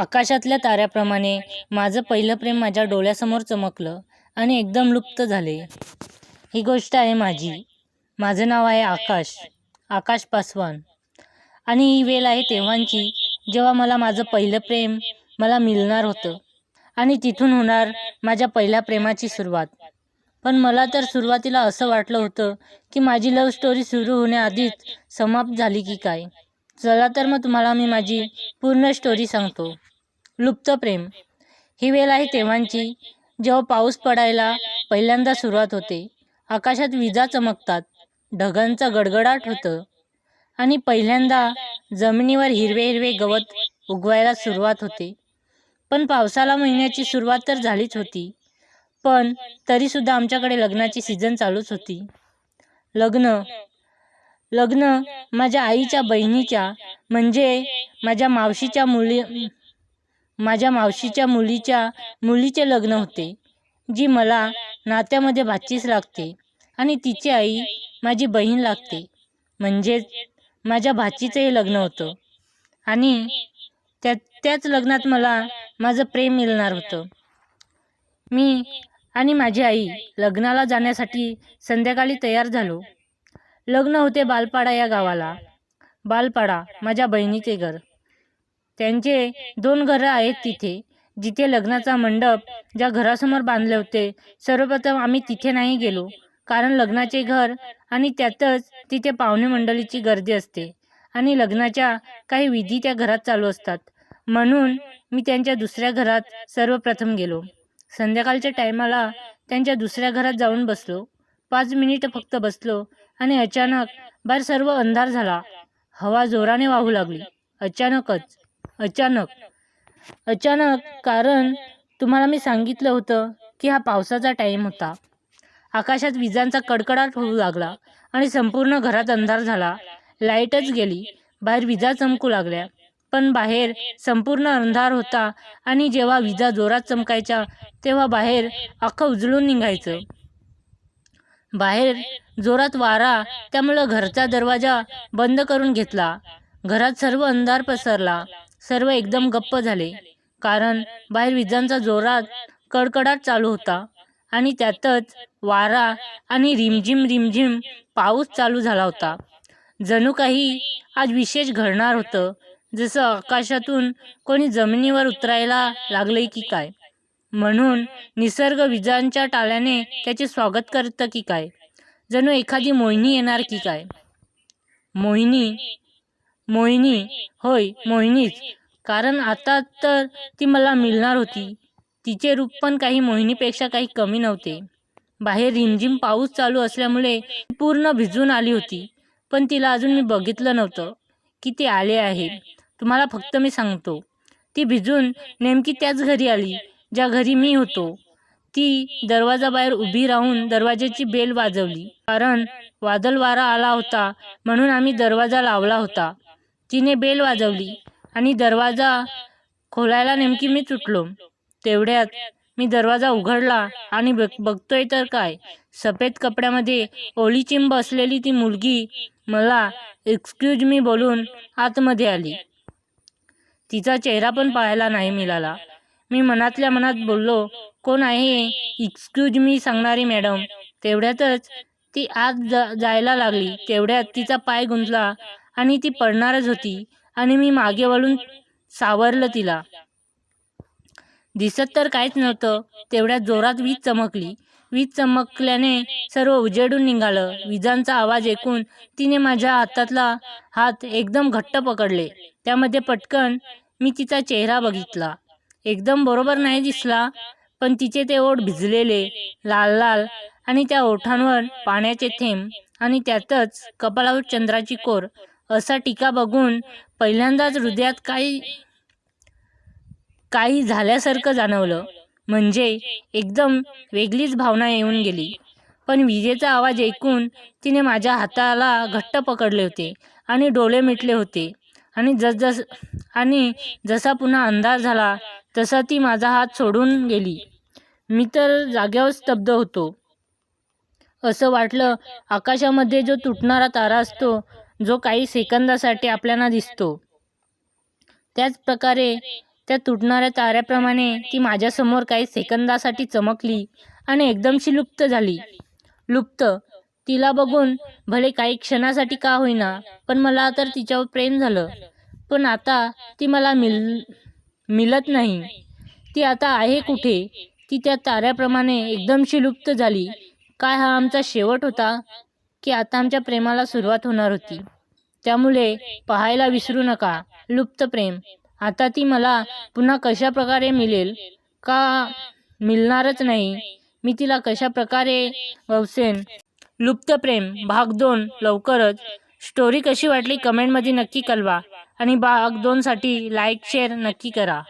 आकाशातल्या ताऱ्याप्रमाणे माझं पहिलं प्रेम माझ्या डोळ्यासमोर चमकलं आणि एकदम लुप्त झाले. ही गोष्ट आहे माझी. माझं नाव आहे आकाश आकाश पासवान. आणि ही वेळ आहे तेव्हांची जेव्हा मला माझं पहिलं प्रेम मला मिळणार होतं. आणि तिथून होणार माझ्या पहिल्या प्रेमाची सुरुवात. पण मला तर सुरुवातीला असं वाटलं होतं की माझी लव्ह स्टोरी सुरू होण्याआधीच समाप्त झाली की काय. चला तर मग तुम्हाला मी माझी पूर्ण स्टोरी सांगतो. लुप्त प्रेम. ही वेळ आहे तेव्हांची जेव्हा पाऊस पडायला पहिल्यांदा सुरुवात होते. आकाशात विजा चमकतात ढगांचा गडगडाट होतं. आणि पहिल्यांदा जमिनीवर हिरवे हिरवे गवत उगवायला सुरुवात होते. पण पावसाला महिन्याची सुरुवात तर झालीच होती. पण तरीसुद्धा आमच्याकडे लग्नाची सीझन चालूच होती. लग्न लग्न माझ्या आईच्या बहिणीच्या म्हणजे माझ्या मावशीच्या मुली माझ्या मावशीच्या मुलीच्या मुलीचे लग्न होते जी मला नात्यामध्ये भाचीस लागते आणि तिची आई माझी बहीण लागते. म्हणजेच माझ्या भाचीचंही लग्न होतं. आणि त्या त्याच लग्नात मला माझं प्रेम मिळणार होतं. मी आणि माझी आई लग्नाला जाण्यासाठी संध्याकाळी तयार झालो. लग्न होते बालपाडा या गावाला. बालपाडा माझ्या बहिणीचे घर. त्यांचे दोन घरं आहेत तिथे. जिथे लग्नाचा मंडप ज्या घरासमोर बांधले होते सर्वप्रथम आम्ही तिथे नाही गेलो. कारण लग्नाचे घर आणि त्यातच तिथे पाहुणे मंडळीची गर्दी असते. आणि लग्नाच्या काही विधी त्या घरात चालू असतात. म्हणून मी त्यांच्या दुसऱ्या घरात सर्वप्रथम गेलो. संध्याकाळच्या टायमाला त्यांच्या दुसऱ्या घरात जाऊन बसलो. पाच मिनिट फक्त बसलो आणि अचानक बाहेर सर्व अंधार झाला. हवा जोराने वाहू लागली. अचानकच अचानक. अचानक कारण तुम्हाला मी सांगितलं होतं की हा पावसाचा टाईम होता. आकाशात विजांचा कडकडाट होऊ लागला आणि संपूर्ण घरात अंधार झाला. लाईटच गेली. बाहेर विजा चमकू लागल्या. पण बाहेर संपूर्ण अंधार होता आणि जेव्हा विजा जोरात चमकायच्या तेव्हा बाहेर अख्खं उजळून निघायचं. बाहेर जोरात वारा त्यामुळं घरचा दरवाजा बंद करून घेतला. घरात सर्व अंधार पसरला. सर्व एकदम गप्प झाले. कारण बाहेर विजांचा जोरात कडकडाट चालू होता आणि त्यातच वारा आणि रिमझिम रिमझिम पाऊस चालू झाला होता. जणू काही आज विशेष घडणार होतं. जसं आकाशातून कोणी जमिनीवर उतरायला लागलंय की काय? म्हणून निसर्ग विजांच्या टाळ्याने त्याचे स्वागत करतं की काय? जणू एखादी मोहिनी येणार की काय? मोहिनी मोहिनी. होय मोहिनीच. कारण आता तर ती मला मिळणार होती. तिचे रूप पण काही मोहिनीपेक्षा काही कमी नव्हते. बाहेर रिमझिम पाऊस चालू असल्यामुळे ती पूर्ण भिजून आली होती. पण तिला अजून मी बघितलं नव्हतं की ती आले आहे. तुम्हाला फक्त मी सांगतो. ती भिजून नेमकी त्याच घरी आली ज्या घरी मी होतो. ती दरवाजाबाहेर उभी राहून दरवाजाची बेल वाजवली. कारण वादल वारा आला होता म्हणून आम्ही दरवाजा लावला होता. तिने बेल वाजवली आणि दरवाजा खोलायला नेमकी मी तुटलो. तेवढ्यात मी दरवाजा उघडला आणि बघ बघतोय तर काय? सफेद कपड्यामध्ये ओळीचिंब असलेली ती मुलगी मला एक्सक्यूज मी बोलून आतमध्ये आली. तिचा चेहरा पण पाहायला नाही मिळाला. मी मनातल्या मनात बोललो कोण आहे एक्सक्यूज मी सांगणारी मॅडम. तेवढ्यातच ती आत जा जायला लागली. तेवढ्यात तिचा पाय गुंतला आणि ती पडणारच होती आणि मी मागे वळून सावरलं तिला. दिसत तर काहीच नव्हतं तेवढ्या जोरात वीज चमकली. वीज चमकल्याने सर्व उजेडून निघालं. विजांचा आवाज ऐकून तिने माझ्या हातातला हात एकदम घट्ट पकडले. त्यामध्ये पटकन मी तिचा चेहरा बघितला. एकदम बरोबर नाही दिसला पण तिचे ते ओठ भिजलेले लाल लाल आणि त्या ओठांवर पाण्याचे थेंब आणि त्यातच कपाळावर चंद्राची कोर. असा टीका बघून पहिल्यांदाच हृदयात काही काही झाल्यासारखं जाणवलं. म्हणजे एकदम वेगळीच भावना येऊन गेली. पण विजेचा आवाज ऐकून तिने माझ्या हाताला घट्ट पकडले होते आणि डोळे मिटले होते. आणि जसजस आणि जसा पुन्हा अंधार झाला तसा ती माझा हात सोडून गेली. मी तर जाग्यावर स्तब्ध होतो. असं वाटलं आकाशामध्ये जो तुटणारा तारा असतो जो काही सेकंदासाठी आपल्याला दिसतो. त्याच प्रकारे त्या तुटणाऱ्या ताऱ्याप्रमाणे ती माझ्यासमोर काही सेकंदासाठी चमकली आणि एकदमशी लुप्त झाली. लुप्त? तिला बघून भले काही क्षणासाठी का होईना पण मला तर तिच्यावर प्रेम झालं. पण आता ती मला मिल मिलत नाही. ती आता आहे कुठे? ती त्या ताऱ्याप्रमाणे एकदमशी लुप्त झाली. काय हा आमचा शेवट होता? की आता आमच्या प्रेमाला सुरुवात होणार होती. त्यामुळे पाहायला विसरू नका लुप्त प्रेम. आता ती मला पुन्हा कशा प्रकारे मिळेल? का मिळणारच नाही? मी तिला कशा प्रकारे ववसेन लुप्त प्रेम भाग दोन लवकरच. स्टोरी कशी वाटली कमेंटमध्ये नक्की कळवा. आणि भाग दोनसाठी लाईक शेअर नक्की करा.